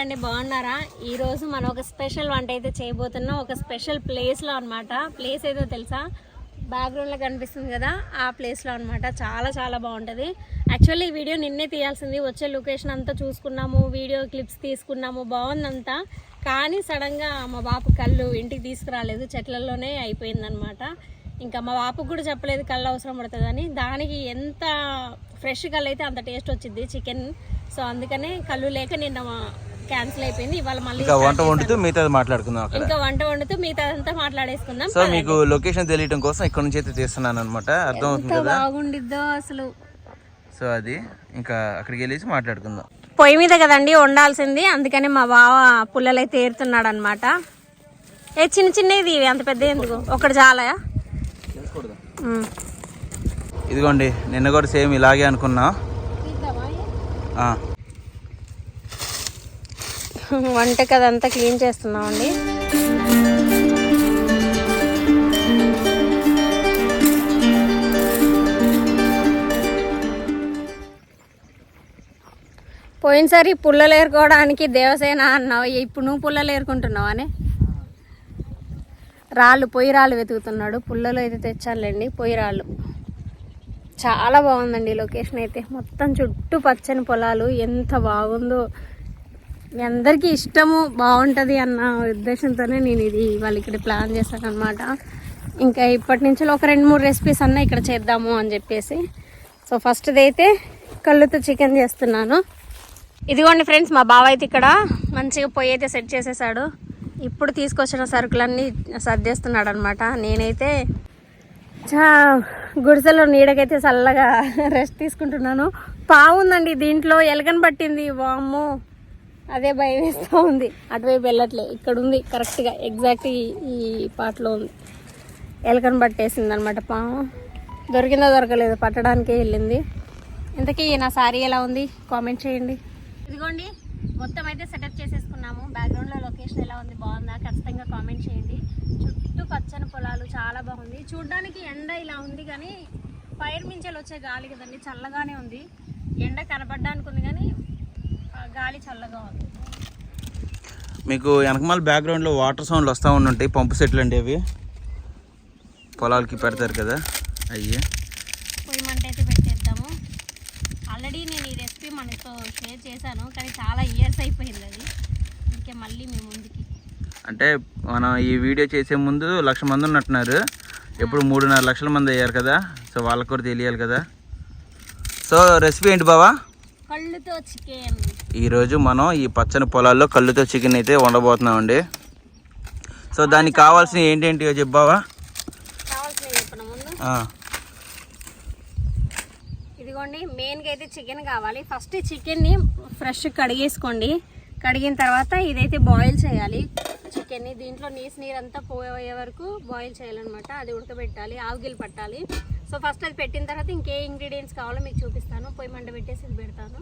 ఉన్నారండి బాగున్నారా? ఈరోజు మనం ఒక స్పెషల్ వంట అయితే చేయబోతున్నాం. ఒక స్పెషల్ ప్లేస్లో అనమాట ప్లేస్ ఏదో తెలుసా? బ్యాక్గ్రౌండ్లో కనిపిస్తుంది కదా ఆ ప్లేస్లో అనమాట చాలా చాలా బాగుంటుంది. యాక్చువల్లీ ఈ వీడియో నిన్నే తీయాల్సింది. వచ్చే లొకేషన్ అంతా చూసుకున్నాము వీడియో క్లిప్స్ తీసుకున్నాము బాగుందంతా. కానీ సడన్గా మా బాపు కళ్ళు ఇంటికి తీసుకురాలేదు. చెట్లలోనే అయిపోయిందనమాట ఇంకా మా బాపుకు కూడా చెప్పలేదు కళ్ళు అవసరం పడుతుందని. దానికి ఎంత ఫ్రెష్ కళ్ళు అయితే అంత టేస్ట్ వచ్చింది చికెన్ సో అందుకనే కళ్ళు లేక నిన్న క్యాన్సిల్ అయిపోయింది. ఇవాళ మళ్ళీ ఇంకా వంట వండుతూ మిగతాది మాట్లాడుకుందాం అక్కడ. ఇంకా వంట వండుతూ మిగతా అంతా మాట్లాడేసుకుందాం. సో మీకు లొకేషన్ తెలియటం కోసం ఇక్కడ నుంచి అయితే తీస్తున్నాను అనమాట అర్థం అవుతుంది కదా? బాగుండిద్దో అసలు. సో అది ఇంకా అక్కడికి వెళ్ళేసి మాట్లాడుకుందాం. పొయ్యి మీద కదండి వండాల్సింది. అందుకని మా బావ పుల్లలు అయితే ఏరుతున్నాడు అనమాట ఏ చిన్న చిన్నది ఇవి అంత పెద్ద ఎందుకు? ఒకటి చాలా ఇదిగోండి నిన్న కూడా సేమ్ ఇలాగే అనుకున్నా. వంటకి అదంతా క్లీన్ చేస్తున్నామండి. పోయినసారి పుల్లలు ఏరుకోవడానికి దేవసేన అన్నావు ఇప్పుడు నువ్వు పుల్లలు ఏరుకుంటున్నావు అని రాళ్ళు పొయ్యి రాళ్ళు వెతుకుతున్నాడు. పుల్లలు అయితే తెచ్చాలండి పొయ్యి రాళ్ళు. చాలా బాగుందండి లొకేషన్ అయితే. మొత్తం చుట్టూ పచ్చని పొలాలు ఎంత బాగుందో. మీ అందరికీ ఇష్టము బాగుంటుంది అన్న ఉద్దేశంతోనే నేను ఇది వాళ్ళు ఇక్కడ ప్లాన్ చేశాను అనమాట ఇంకా ఇప్పటి నుంచి ఒక రెండు మూడు రెసిపీస్ అన్న ఇక్కడ చేద్దాము అని చెప్పేసి. సో ఫస్ట్ది అయితే కళ్ళుతో చికెన్ చేస్తున్నాను. ఇదిగోండి ఫ్రెండ్స్ మా బావ అయితే ఇక్కడ మంచిగా పొయ్యి అయితే సెట్ చేసేసాడు. ఇప్పుడు తీసుకొచ్చిన సరుకులన్నీ సర్దేస్తున్నాడు అనమాట నేనైతే చా గుడిసెలో నీడకైతే చల్లగా రెస్ట్ తీసుకుంటున్నాను. బాగుందండి దీంట్లో ఎలకని పట్టింది. వామ్మో. అదే భయం వేస్తూ ఉంది. అటువైపు వెళ్ళట్లే. ఇక్కడ ఉంది. కరెక్ట్గా ఎగ్జాక్ట్ ఈ పాటలో ఉంది. ఎలకని పట్టేసింది అనమాట పాము. దొరికిందో దొరకలేదు. పట్టడానికే వెళ్ళింది. ఇంతకీ నా సారీ ఎలా ఉంది? కామెంట్ చేయండి. ఇదిగోండి మొత్తం అయితే సెటప్ చేసేసుకున్నాము. బ్యాక్గ్రౌండ్లో లొకేషన్ ఎలా ఉంది? బాగుందా? ఖచ్చితంగా కామెంట్ చేయండి. చుట్టూ పచ్చని పొలాలు చాలా బాగుంది. చూడడానికి ఎండ ఇలా ఉంది కానీ పైరు మించెలు వచ్చే గాలి కదండి. చల్లగానే ఉంది. ఎండ కనపడడానికి ఉంది కానీ గాలి చల్లగా ఉంది. మీకు వెనకమాల బ్యాక్గ్రౌండ్లో వాటర్ సౌండ్లు వస్తూ ఉండుంటాయి. పంపు సెట్లు అండి అవి. పొలాలకి పెడతారు కదా. అయ్యి. పొయ్యి మంట అయితే పెట్టేద్దాము. ఆల్రెడీ నేను ఈ రెసిపీ మనతో షేర్ చేశాను కానీ చాలా ఇయర్స్ అయిపోయింది అది. అందుకే మళ్ళీ మేము ముందుకి. అంటే మనం ఈ వీడియో చేసే ముందు లక్ష మంది ఉన్నట్టున్నారు. ఎప్పుడు మూడున్నర లక్షల మంది అయ్యారు కదా. సో వాళ్ళకి కూడా తెలియాలి కదా. సో రెసిపీ ఏంటి బావా? కళ్ళుతో చికెన్. ఈరోజు మనం ఈ పచ్చని పొలాల్లో కళ్ళుతో చికెన్ అయితే వండబోతున్నామండి. సో దానికి కావాల్సిన ఏంటేంటియో చెప్పావా? ఇదిగోండి మెయిన్గా అయితే చికెన్ కావాలి. ఫస్ట్ చికెన్ని ఫ్రెష్ కడిగేసుకోండి. కడిగిన తర్వాత ఇదైతే బాయిల్ చేయాలి. చికెన్ని దీంట్లో నీసు నీరంతా పోయే వరకు బాయిల్ చేయాలన్నమాట. అది ఉడకబెట్టాలి ఆవుగిలు పట్టాలి. సో ఫస్ట్ అది పెట్టిన తర్వాత ఇంకే ఇంగ్రీడియంట్స్ కావాలో మీకు చూపిస్తాను. పొయ్యి మంట పెట్టేసి పెడతాను.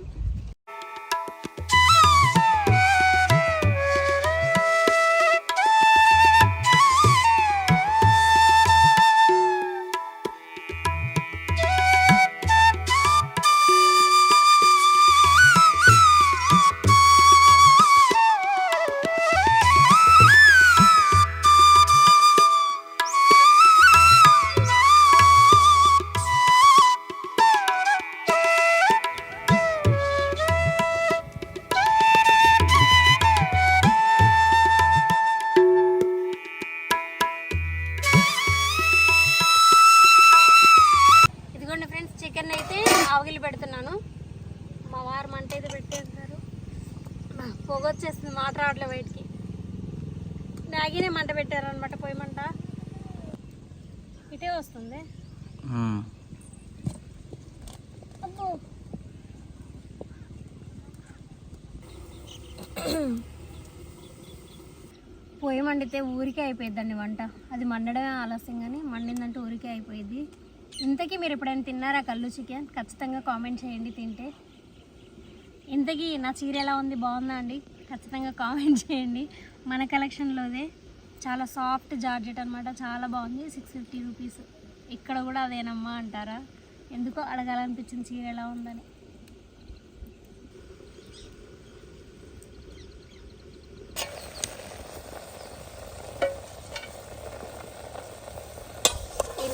వచ్చేస్తుంది మాట రావట్లే బయటికి. మ్యాగీనే మంట పెట్టారనమాట పొయ్యి మంట. ఇటే వస్తుంది. పొయ్యి మండితే ఊరికే అయిపోయిద్దండి వంట. అది మండడమే ఆలస్యం కానీ మండిందంటే ఊరికే అయిపోయింది ఇంతకీ మీరు ఎప్పుడైనా తిన్నారా కళ్ళు చికెన్ ఖచ్చితంగా కామెంట్ చేయండి తింటే. ఇంతకీ నా చీర ఎలా ఉంది? బాగుందా అండి? ఖచ్చితంగా కామెంట్ చేయండి. మన కలెక్షన్లోదే చాలా సాఫ్ట్ జార్జెట్ అనమాట చాలా బాగుంది. సిక్స్ ఫిఫ్టీ రూపీస్ ఇక్కడ కూడా అదేనమ్మా అంటారా? ఎందుకో అడగాలనిపించింది చీర ఎలా ఉందని.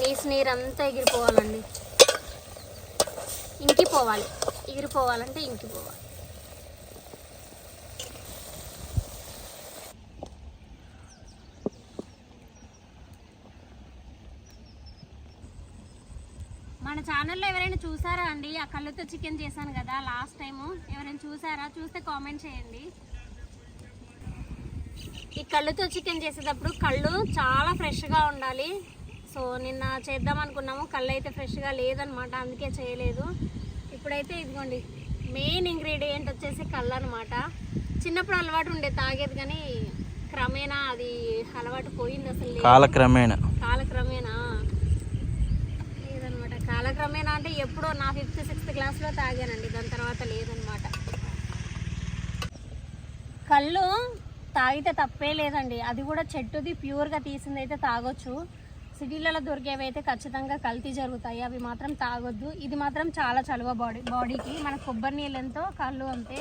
నీసు నీరు అంతా ఎగిరిపోవాలండి. ఇంకిపోవాలి. ఎగిరిపోవాలంటే ఇంకిపోవాలి. ఛానల్లో ఎవరైనా చూసారా అండి? ఆ కళ్ళుతో చికెన్ చేశాను కదా లాస్ట్ టైము. ఎవరైనా చూసారా? చూస్తే కామెంట్ చేయండి. ఈ కళ్ళుతో చికెన్ చేసేటప్పుడు కళ్ళు చాలా ఫ్రెష్గా ఉండాలి. సో నిన్న చేద్దాం అనుకున్నాము. కళ్ళు అయితే ఫ్రెష్గా లేదనమాట. అందుకే చేయలేదు. ఇప్పుడైతే ఇదిగోండి. మెయిన్ ఇంగ్రీడియంట్ వచ్చేసి కళ్ళు అనమాట చిన్నప్పుడు అలవాటు ఉండే తాగేది కానీ క్రమేణా అది అలవాటు పోయింది అసలు. లేదు. కాలక్రమేణా. కాలక్రమేణా. కాలక్రమేణా అంటే ఎప్పుడో నా ఫిఫ్త్ సిక్స్త్ క్లాస్లో తాగానండి. దాని తర్వాత లేదనమాట కళ్ళు తాగితే తప్పే లేదండి. అది కూడా చెట్టుది ప్యూర్గా తీసింది అయితే తాగొచ్చు. సిటీలలో దొరికేవి అయితే ఖచ్చితంగా కల్తీ జరుగుతాయి. అవి మాత్రం తాగొద్దు. ఇది మాత్రం చాలా చలువ బాడీ బాడీకి మన కొబ్బరి నీళ్ళు ఎంతో కళ్ళు అంతే.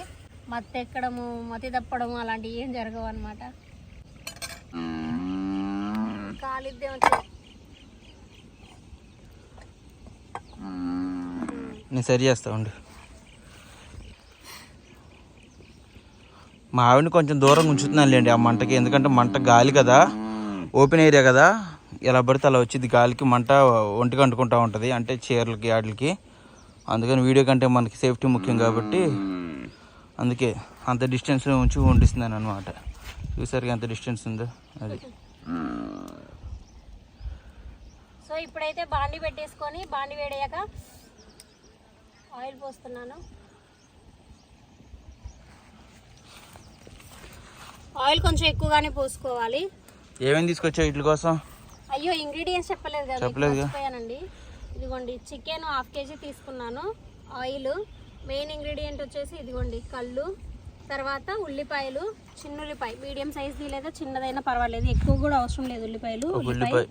మత్తెక్కడము మతి తప్పడము అలాంటివి ఏం జరగవు అనమాట కాలిద్దే నేను సరి చేస్తా ఉండు. మా ఆవిడని కొంచెం దూరం ఉంచుతున్నాను లేండి ఆ మంటకి ఎందుకంటే మంట గాలి కదా ఓపెన్ ఏరియా కదా. ఎలా పడితే అలా వచ్చింది గాలికి మంట ఒంటికి అంటుకుంటా ఉంటుంది అంటే చీరలకి వాటికి అందుకని వీడియో కంటే మనకి సేఫ్టీ ముఖ్యం కాబట్టి అందుకే అంత డిస్టెన్స్లో ఉంచి వండిస్తున్నాను అనమాట చూసారు ఎంత డిస్టెన్స్ ఉందో అది. సో ఇప్పుడైతే బాండి పెట్టేసుకొని బాండి వేడయ్యాక ఆయిల్ పోస్తున్నాను. ఆయిల్ కొంచెం ఎక్కువగానే పోసుకోవాలి. ఏమేమి తీసుకొచ్చావు వీటి కోసం? అయ్యో ఇంగ్రీడియంట్స్ చెప్పలేదు కదా. మర్చిపోయానండి. ఇదిగోండి చికెన్ హాఫ్ కేజీ తీసుకున్నాను. ఆయిల్ మెయిన్ ఇంగ్రీడియంట్ వచ్చేసి ఇదిగోండి కళ్ళు తర్వాత ఉల్లిపాయలు చిన్న ఉల్లిపాయ మీడియం సైజ్ది లేదా చిన్నదైనా పర్వాలేదు ఎక్కువ కూడా అవసరం లేదు ఉల్లిపాయలు. ఉల్లిపాయ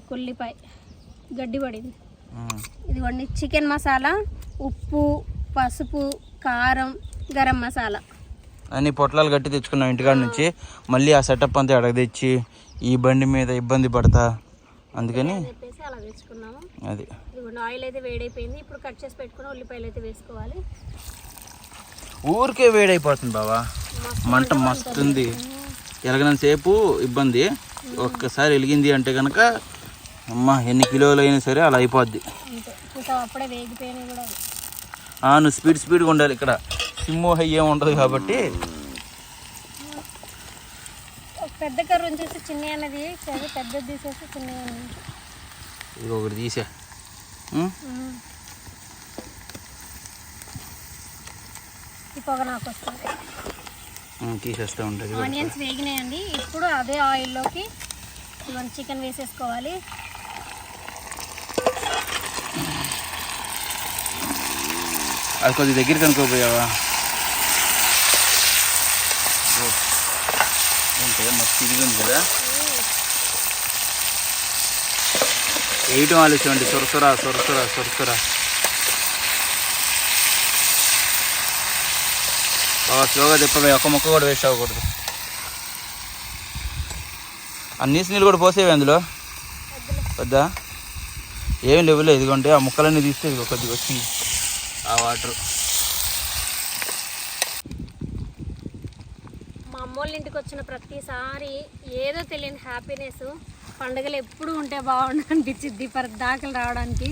ఒక ఉల్లిపాయ. గడ్డి పడింది. ఇదిగోండి చికెన్ మసాలా ఉప్పు పసుపు కారం గరం మసాలా. అన్ని పొట్లాలు కట్టి తెచ్చుకున్నాం ఇంటికాడ నుంచి. మళ్ళీ ఆ సెటప్ అంతా ఎడగ తెచ్చి ఈ బండి మీద ఇబ్బంది పడతా. అందుకని అలా అది. ఆయిల్ అయితే వేడైపోయింది. ఇప్పుడు కట్ చేసి పెట్టుకున్న ఉల్లిపాయలు అయితే వేసుకోవాలి. ఊరికే వేడైపోతుంది బావా. మంట మస్తుంది. ఎలగనంతసేపు ఇబ్బంది. ఒక్కసారి వెలిగింది అంటే కనుక అమ్మ ఎన్ని కిలోలు అయినా సరే అలా అయిపోద్ది. అప్పుడే కూడా నువ్వు స్పీడ్ స్పీడ్గా ఉండాలి. ఇక్కడ సిమ్ము హై ఏం ఉండదు కాబట్టి పెద్ద కర్ర ఉంచేసి చిన్న అన్నది పెద్దది తీసేసి చిన్న ఇది ఒకటి తీసే. పొగ నాకు వస్తుంది. తీసేస్తూ ఉంటుంది ఆనియన్స్ వేగినాయండి. ఇప్పుడు అదే ఆయిల్లోకి ఇవన్నీ చికెన్ వేసేసుకోవాలి. అది కొద్ది దగ్గరికి అనుకోపోయావా? ఏంటి ఉంది కదా? వేయటం ఆలస్యం అండి? సొరసొర సొరసొర సొరసొర బాగా స్లోగా తిప్పవే ఒక ముక్క కూడా వేస్ట్ అవ్వకూడదు. అన్ని నీళ్ళు కూడా పోసేవి అందులో? వద్దా? ఏం లేవులే ఇదిగోండి ఆ ముక్కలన్నీ తీస్తే ఇదిగో కొద్దిగా వచ్చింది. ఆ వాటర్. మా అమ్మోళ్ళ ఇంటికి వచ్చిన ప్రతిసారి ఏదో తెలియని హ్యాపీనెస్ పండుగలు ఎప్పుడు ఉంటే బాగుండు అనిపించింది దాఖలు రావడానికి.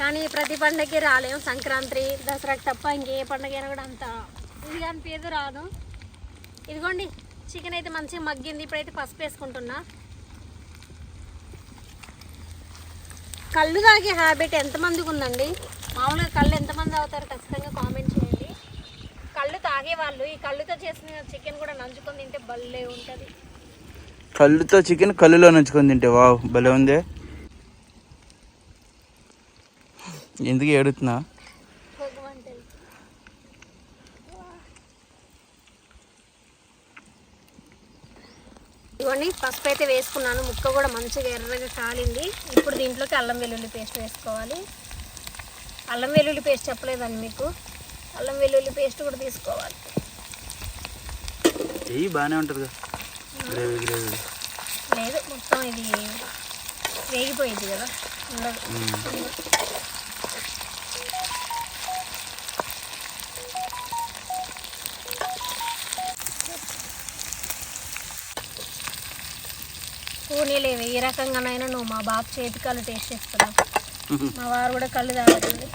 కానీ ప్రతి పండగకి రాలేము సంక్రాంతి దసరాకి తప్ప ఇంకే పండగ అయినా కూడా అంత ఇది అనిపించదు రాదు. ఇదిగోండి చికెన్ అయితే మంచిగా మగ్గింది. ఇప్పుడైతే పసుపు వేసుకుంటున్నా. కళ్ళు తాగే హ్యాబిట్ ఎంతమందికి ఉందండి? మామూలుగా కళ్ళు ఎంతమంది అవుతారు ఖచ్చితంగా కామెంట్ చేయండి. కళ్ళు తాగే వాళ్ళు ఈ కళ్ళుతో చేసిన చికెన్ కూడా నంచుకొని తింటే భలే ఉంటుంది. కళ్ళుతో చికెన్ కళ్ళులో నంచుకొని తింటే వావ్ భలే ఉంది. ఎందుకు ఏడుతున్నా? ఇవన్నీ పసుపు అయితే వేసుకున్నాను. ముక్క కూడా మంచిగా ఎర్రగా కాలింది. ఇప్పుడు దీంట్లోకి అల్లం వెల్లుల్లి పేస్ట్ వేసుకోవాలి. అల్లం వెల్లుల్లి పేస్ట్ చెప్పలేదండి మీకు. అల్లం వెల్లుల్లి పేస్ట్ కూడా తీసుకోవాలి. చెయ్యి బాగానే ఉంటుంది గ్రేవీ గ్రేవీ. లేదు మొత్తం ఇది వేగిపోయింది కదా. ఉండదు. పోనీలేవి ఏ రకంగానైనా నువ్వు మా బాబు చేతి కళ్ళు టేస్ట్ చేస్తున్నావు. మా వారు కూడా కళ్ళు తాగదండి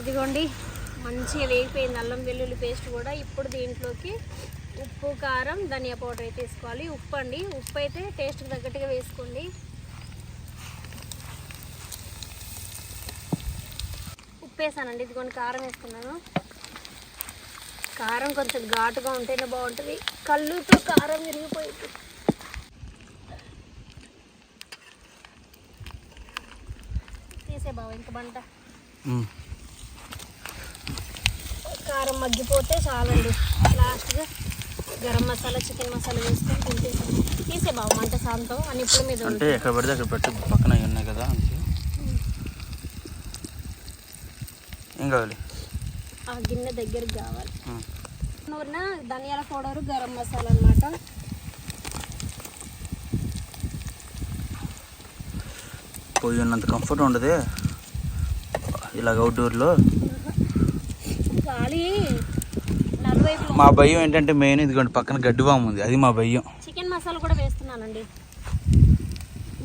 ఇదిగోండి మంచిగా వేగిపోయింది అల్లం వెల్లుల్లి పేస్ట్ కూడా. ఇప్పుడు దీంట్లోకి ఉప్పు కారం ధనియా పౌడర్ అయితే వేసుకోవాలి. ఉప్పు అండి. ఉప్పు అయితే టేస్ట్కి తగ్గట్టుగా వేసుకోండి. ఉప్పు వేసానండి. ఇదిగోండి కారం వేసుకున్నాను. కారం కొంచెం ఘాటుగా ఉంటేనే బాగుంటుంది. కళ్ళుతో కారం విరిగిపోయింది తీసే బావ ఇంక బంట. కారం మగ్గిపోతే చాలండి. లాస్ట్గా గరం మసాలా చికెన్ మసాలా వేసుకొని తింటేసాం తీసే బావ మంట శాంతం అని ఇప్పుడు మీద అంటే ఎక్కడ పడితే అక్కడ పెట్టి పక్కన ఉన్నాయి కదా ఏం కావాలి? ఆ గిన్నె దగ్గరికి కావాలి. నూరిన ధనియాల పౌడర్ గరం మసాలా అన్నమాట. పోయి ఉన్నంత కంఫర్ట్ ఉండదు. ఇలాగ అవుట్డోర్లో మా భయం ఏంటంటే మెయిన్ ఇదిగోండి పక్కన గడ్డివాము ఉంది అది మా భయం. చికెన్ మసాలా కూడా వేస్తున్నానండి.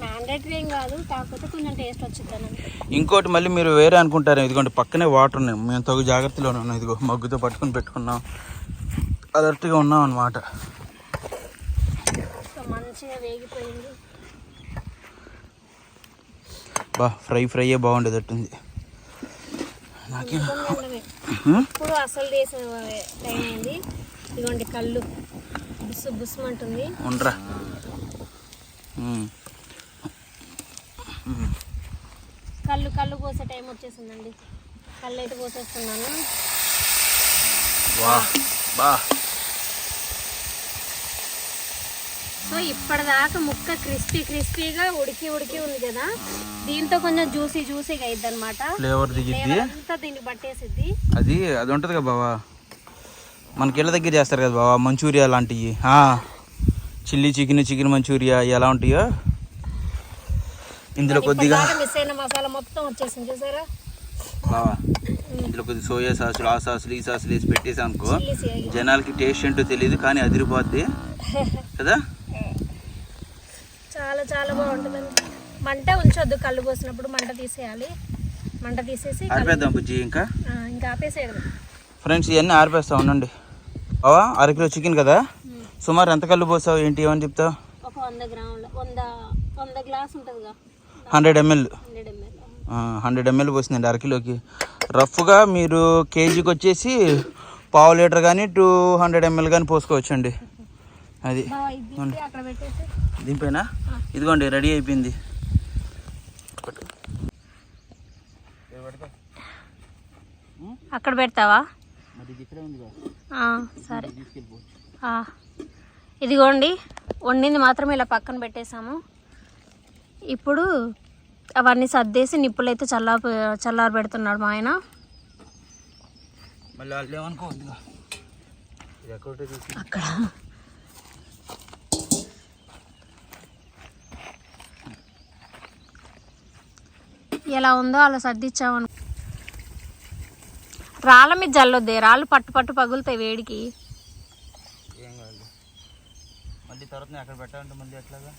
మ్యాండేటరీ ఏం కాదు కాకపోతే కొంచెం టేస్ట్ వచ్చిందనండి ఇంకోటి మళ్ళీ మీరు వేరే అనుకుంటారు ఇదిగోండి పక్కనే వాటర్ ఉన్నాయి. మేము తగు జాగ్రత్తలోనే ఉన్నాం ఇదిగో మగ్గుతో పట్టుకొని పెట్టుకున్నాం. అలర్ట్గా ఉన్నాం అనమాట సో మంచిగా వేగిపోయింది. బా ఫ్రై ఫ్రైయే బాగుండేటట్టుంది. ఇప్పుడు అసలు చేసే టైం అయింది ఇదిగోండి కళ్ళు. బుస్సు బుస్సుమంటుంది ఉండరా. కళ్ళు కళ్ళు పోసే టైం వచ్చేసిందండి. కళ్ళు అయితే పోసేస్తున్నాను వా బా. సో ఇప్పటిదాకా ముక్క క్రిస్పీ క్రిస్పీగా ఉడికి ఉడికి ఉంది కదా. దీంతో కొంచెం జ్యూసీ జ్యూసీగా అయింది అనమాట ఫ్లేవర్ దిగిద్ది. అంతా దీన్ని పట్టేసిద్ది. అది అది ఉంటుంది కదా బావా. మనకి ఇళ్ళ దగ్గర చేస్తారు కదా బావా మంచూరియా లాంటివి చిల్లీ చికెన్ చికెన్ మంచూరియా ఎలా ఉంటాయో. ఇందులో కొద్దిగా మిస్ అయిన మసాలా మొత్తం వచ్చేసింది చూసారా? బావా ఇందులో కొద్ది సోయా సాసులు ఆ సాసులు ఈ సాసులు వేసి పెట్టేసాం అనుకో చిల్లీ సీ- జనాలకి టేస్ట్ ఏంటో తెలియదు కానీ అదిరిపోద్ది. కదా? చాలా చాలా బాగుంటుందండి మంట ఉంచొద్దు కళ్ళు పోసినప్పుడు మంట తీసేయాలి. మంట తీసేసి ఆరిపేద్దాం బుజ్జి ఇంకా? ఇంకా ఆపేసేయడం ఫ్రెండ్స్ ఇవన్నీ ఆరిపేస్తా ఉండండి. బావా అరకిలో చికెన్ కదా? సుమారు ఎంత కళ్ళు పోసావు ఏంటి ఏమని చెప్తావు? ఒక వంద గ్రాముల వంద వంద గ్లాస్ ఉంటుందిగా. Hundred ML. Hundred ML. Hundred ML పోసిందండి అరకిలోకి రఫ్గా మీరు కేజీకి వచ్చేసి పావు లీటర్ కానీ టూ హండ్రెడ్ ఎంఎల్ కానీ పోసుకోవచ్చండి. అది. దీనిపైన ఇదిగోండి రెడీ అయిపోయింది. అక్కడ పెడతావా? సరే. ఆ, ఇదిగోండి వండింది మాత్రం ఇలా పక్కన పెట్టేసాము ఇప్పుడు అవన్నీ సర్దేసి నిప్పులు అయితే చల్లా చల్లారి పెడుతున్నాడు మా ఆయన. అక్కడ. ఎలా ఉందో అలా సర్దిచ్చామను. రాళ్ళ మీద జల్లొద్దే రాళ్ళు పట్టు పట్టు పగులుతాయి వేడికి. ఏం కాదు. మళ్ళీ తర్వాత నేను అక్కడ పెట్టాలంటే మళ్ళీ ఎట్లాగా?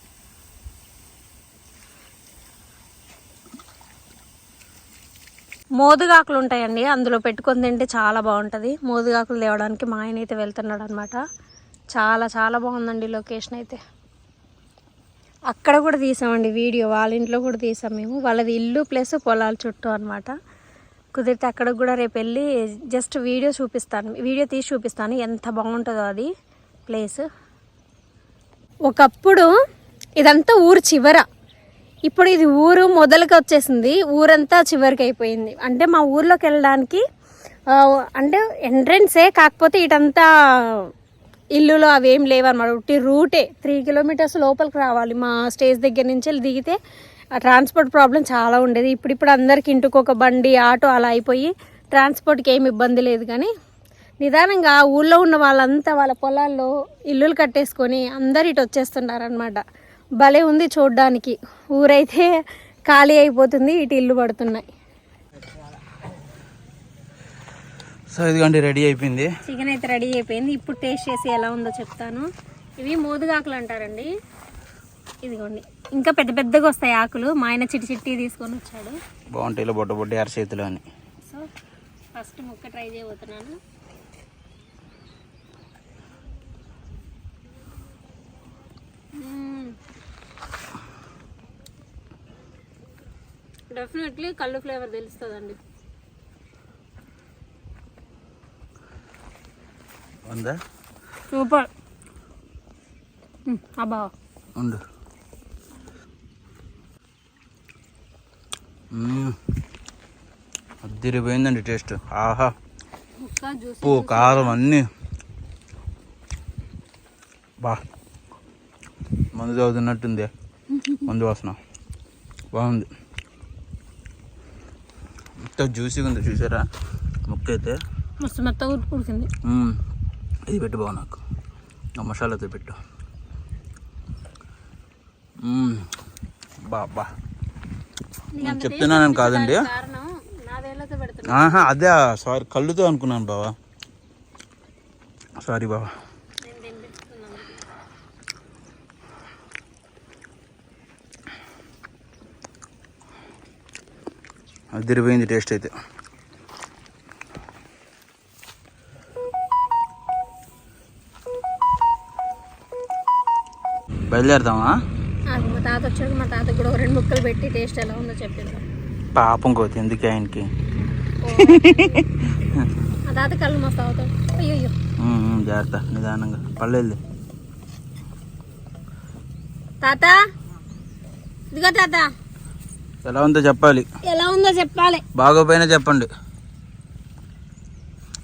మోదుగాకులు ఉంటాయండి అందులో పెట్టుకొని తింటే చాలా బాగుంటుంది. మోదుగాకులు తేవడానికి మా ఆయన అయితే వెళ్తున్నాడు అనమాట చాలా చాలా బాగుందండి లొకేషన్ అయితే. అక్కడ కూడా తీసామండి వీడియో వాళ్ళ ఇంట్లో కూడా తీసాం మేము. వాళ్ళది ఇల్లు ప్లస్ పొలాల చుట్టూ అనమాట కుదిరితే అక్కడికి కూడా రేపు వెళ్ళి జస్ట్ వీడియో చూపిస్తాను. వీడియో తీసి చూపిస్తాను ఎంత బాగుంటుందో అది ప్లేస్. ఒకప్పుడు ఇదంతా ఊరు చివర. ఇప్పుడు ఇది ఊరు మొదలుకి వచ్చేసింది. ఊరంతా చివరికి అయిపోయింది. అంటే మా ఊర్లోకి వెళ్ళడానికి అంటే ఎంట్రన్సే కాకపోతే ఇటంతా ఇల్లులో అవేం లేవన్నమాట. ఉట్టి రూటే త్రీ కిలోమీటర్స్ లోపలికి రావాలి. మా స్టేజ్ దగ్గర నుంచి వెళ్ళి దిగితే ఆ ట్రాన్స్పోర్ట్ ప్రాబ్లం చాలా ఉండేది. ఇప్పుడిప్పుడు అందరికి ఇంటికి ఒక బండి ఆటో అలా అయిపోయి ట్రాన్స్పోర్ట్కి ఏమి ఇబ్బంది లేదు కానీ నిదానంగా ఊళ్ళో ఉన్న వాళ్ళంతా వాళ్ళ పొలాల్లో ఇల్లులు కట్టేసుకొని అందరు ఇటు వచ్చేస్తున్నారనమాట భలే ఉంది చూడ్డానికి. ఊరైతే ఖాళీ అయిపోతుంది ఇటు ఇల్లు పడుతున్నాయి. సో ఇదిగోండి రెడీ అయిపోయింది. చికెన్ అయితే రెడీ అయిపోయింది. ఇప్పుడు టేస్ట్ చేసి ఎలా ఉందో చెప్తాను. ఇవి మోదుగాకులు అంటారండి. ఇదిగోండి. ఇంకా పెద్ద పెద్దగా వస్తాయి ఆకులు. మా ఆయన చిట్టి చిట్టి తీసుకొని వచ్చాడు. బాగుంటాయి ఇలా బొట్ట బొట్ట అరచేతులు అని. సో ఫస్ట్ ముక్క ట్రై చేయబోతున్నాను. డెఫినెట్లీ కళ్ళు ఫ్లేవర్ తెలుస్తుందండి. ఉందా? సూపర్. అబ్బా. ఉండు. మ్మ్. అదిరిపోయిందండి టేస్ట్. ఆహా. ఉప్పు కారం అన్నీ. బా. మందు చదువుతున్నట్టుంది. మందు వాసన. బాగుంది. ఎంత జ్యూసీగా ఉంది చూసారా? ముక్క అయితే మస్తు మెత్తగా ఉడికింది. ఇది పెట్టు బాగు నాకు. ఆ మసాలాతో పెట్టు. మ్మ్. బా బా. నేను చెప్తున్నానని కాదండి. ఆహా అదే సారీ కళ్ళుతో అనుకున్నాను బావా. సారీ బావా. అదిరిపోయింది టేస్ట్ అయితే. బయలుదేరుతామా అది మా తాత వచ్చాక మా తాతకు కూడా రెండు ముక్కలు పెట్టి టేస్ట్ ఎలా ఉందో చెప్పిందాం పాపం కోతి ఎందుకు ఆయనకి? మా తాత కళ్ళు మస్తు అవుతాడు అయ్యో అయ్యో ఉమ్, ఉమ్, జాగ్రత్త నిదానంగా. పల్లెల్ది తాత? ఇదిగో తాత. ఎలా ఉందో చెప్పాలి. ఎలా ఉందో చెప్పాలి. బాగోపోయినా చెప్పండి.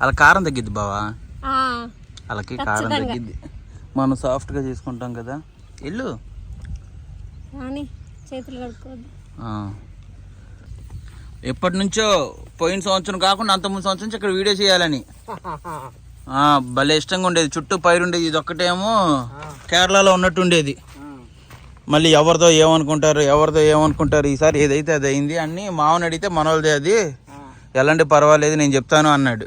అలా కారం తగ్గిద్ది బావా. ఆ, అలాకి కారం. తగ్గిద్ది. మనం సాఫ్ట్గా చేసుకుంటాం కదా. ఇల్లు కానీ చేతులు కడుక్కోవద్దు. ఆ. ఎప్పటి నుంచో పోయిన సంవత్సరం కాకుండా అంత ముందు సంవత్సరం నుంచి ఇక్కడ వీడియో చేయాలని. ఆ, భలే ఇష్టంగా ఉండేది. చుట్టూ పైరు ఉండేది. ఇది ఒక్కటేమో కేరళలో ఉన్నట్టు ఉండేది. మళ్ళీ ఎవరిదో ఏమనుకుంటారు ఎవరిదో ఏమనుకుంటారు ఈసారి ఏదైతే అది అయింది అన్ని మామని అడిగితే మనోళ్ళదే అది. ఎలాంటి పర్వాలేదు నేను చెప్తాను అన్నాడు.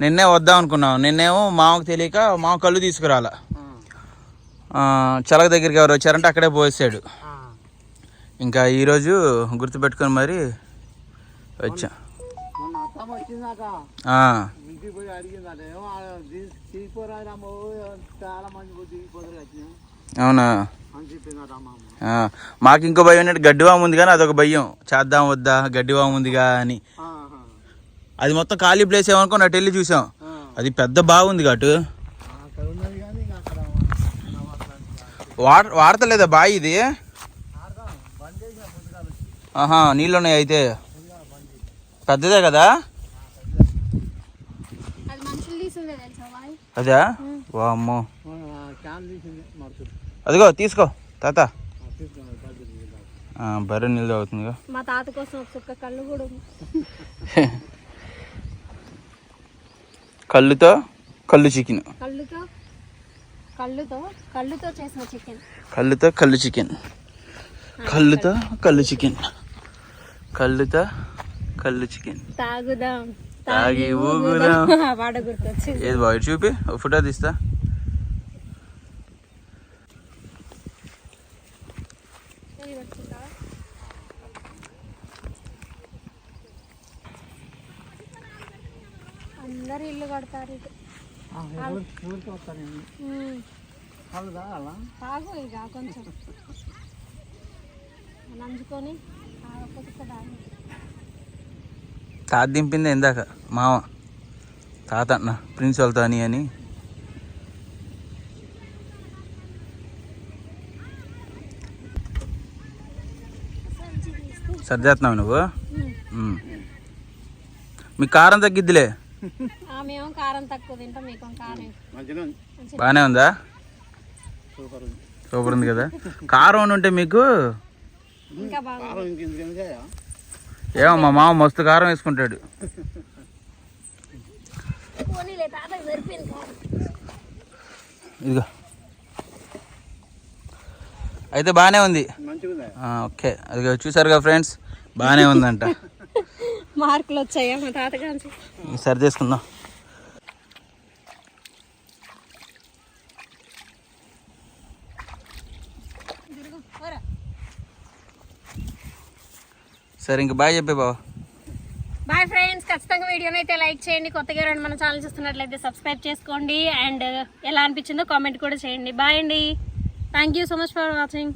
నిన్నే వద్దాం అనుకున్నాం. నిన్నేమో మామకు తెలియక మామ కళ్ళు తీసుకురాల. చలక దగ్గరికి ఎవరు వచ్చారంటే అక్కడే పోసాడు ఇంకా ఈరోజు గుర్తుపెట్టుకొని మరి వచ్చా. అవునా? మాకు ఇంకో భయం ఏంటంటే గడ్డివాము ఉంది కానీ అదొక భయం. చేద్దాం వద్దా గడ్డివాము ఉందిగా అని. అది మొత్తం ఖాళీ ప్లేస్ ఏమనుకో అటు వెళ్ళి చూసాం. అది పెద్ద బాగుంది ఘాటు అక్కడ ఉన్నది కానీ ఇంకా అక్కడ ఉన్న వాటిలో వాడ వాడతలేదా బావి ఇది? ఆహా నీళ్ళు ఉన్నాయి అయితే. పెద్దదే కదా? అది బాయ్? వామ్మో. అదిగో తీసుకో తాత. బర్రె నీళ్ళు తాగుతుందిగా. మా తాత కోసం ఒక చుక్క కళ్ళు కూడా కళ్ళుతో కళ్ళు చికెన్ కళ్ళుతో? కళ్ళుతో కళ్ళుతో చేసిన చికెన్. కళ్ళుతో కళ్ళు చికెన్. కళ్ళుతో కళ్ళు చికెన్. కళ్ళుతో కళ్ళు చికెన్. తాగుదాం. తాగి ఊగుదాం. వాడ గుర్తొచ్చింది. ఏది బాగా చూపి? ఫోటో తీస్తా. అందరు ఇల్లు కడతారు ఇటు. తాగు. ఇక కొంచెం. నంచుకొని తాగకపోతే తాగు తాత దింపింది ఇందాక మామ. తాత అన్న ప్రిన్స్ వాళ్ళతో అని అని. సర్దేస్తున్నావు నువ్వు. మీ కారం తగ్గిద్దిలే. మేమేమో కారం తక్కువ తింటాం మీకు కారం ఎక్కువ. మంచిగా ఉంది. బాగానే ఉందా? సూపర్ ఉంది. కదా. కారం అని ఉంటే మీకు? ఇంకా బాగా కారం ఇంకెందుకు ఏమో మా మామ మస్తు కారం వేసుకుంటాడు. ఇదిగో. అయితే బాగానే ఉంది. ఓకే. అది చూసారుగా ఫ్రెండ్స్? బాగానే ఉందంట. మార్కులు వచ్చాయా మా తాతగాంచి సరి చేసుకుందాం. సరే ఇంక బాయ్ చెప్పే బావ. బాయ్ ఫ్రెండ్స్ ఖచ్చితంగా వీడియోని అయితే లైక్ చేయండి. కొత్తగా రెండు మన ఛానల్ చూస్తున్నట్లయితే సబ్స్క్రైబ్ చేసుకోండి. అండ్ ఎలా అనిపించిందో కామెంట్ కూడా చేయండి. బాయ్ అండి. Thank you so much for watching